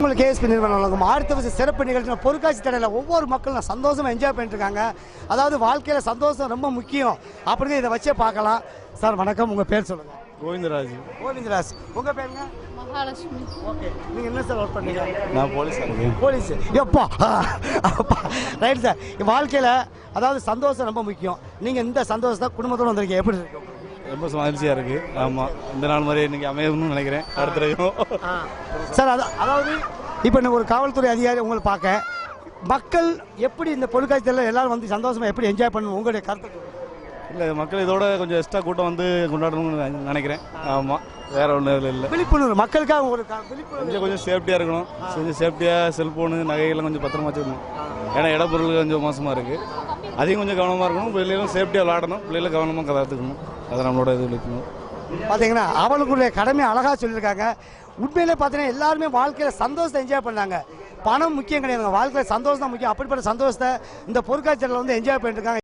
உங்களுக்கு கேஎஸ்பி நிறுவனம் வழங்கும். அடுத்த வருஷம் சிறப்பு நிகழ்ச்சி பொருட்காட்சி தடையில் ஒவ்வொரு மக்களும் சந்தோஷமா என்ஜாய் பண்ணிட்டு இருக்காங்க. அதாவது வாழ்க்கையில் சந்தோஷம் ரொம்ப முக்கியம். அப்படின்னு இதை வச்சே பார்க்கலாம். சார் வணக்கம். உங்கள் பேர் சொல்லுங்கள் கோவிந்தராஜ். கோவிந்தராஜ். உங்கள் பேருங்க? மகாலட்சுமி. ஓகே. நீங்கள் என்ன சார் ஒர்க் பண்ணீங்க நான் இருக்கேன் போலீஸ். எப்பா? அப்பா. ரைட் சார் வாழ்க்கையில் அதாவது சந்தோஷம் ரொம்ப முக்கியம். நீங்கள் இந்த சந்தோஷத்தை குடும்பத்தோடு வந்திருக்கீங்க. எப்படி இருக்கு? ரொம்ப மகிழ்ச்சியாக இருக்குது ஆமாம் இந்த நாள் மாதிரி இன்னைக்கு அமையணும்னு நினைக்கிறேன். அடுத்த தடவையும். சார் அது அதாவது இப்போ ஒரு காவல்துறை அதிகாரி உங்களை பார்க்க. மக்கள் எப்படி இந்த பொருட்காட்சியில் எல்லாரும் வந்து சந்தோஷமா எப்படி என்ஜாய் பண்ணணும்? உங்களுடைய கருத்து. இல்லை மக்கள் இதோட கொஞ்சம் எக்ஸ்ட்ரா கூட்டம் வந்து கொண்டாடணும்னு நினை- நினைக்கிறேன். ஆமாம் வேற ஒன்றும் இல்லை. விழிப்புணர்வு மக்களுக்காக ஒரு கொஞ்சம் கொஞ்சம் சேஃப்டியாக இருக்கணும். கொஞ்சம் சேஃப்டியாக செல்ஃபோனு நகைகள்லாம் கொஞ்சம் பத்திரமா வச்சுக்கணும். ஏன்னா இடப்பொருள் கொஞ்சம் மோசமாக இருக்குது அதையும் கொஞ்சம் கவனமாக இருக்கணும். பிள்ளைகளும் சேஃப்டியாக விளாடணும் பிள்ளைகளும் கவனமாக கதாத்துக்கணும் அதை நம்மளோட இது இருக்கணும் பார்த்தீங்கன்னா அவங்களுடைய கடமை அழகாக சொல்லியிருக்காங்க. உண்மையிலே பார்த்தீங்கன்னா எல்லாருமே வாழ்க்கையில் சந்தோஷத்தை என்ஜாய் பண்ணாங்க. பணம் முக்கியம் கிடையாதுங்க வாழ்க்கையில் சந்தோஷம் தான் முக்கியம். அப்படிப்பட்ட சந்தோஷத்தை இந்த பொருட்காட்சியில் வந்து என்ஜாய் பண்ணிட்டுருக்காங்க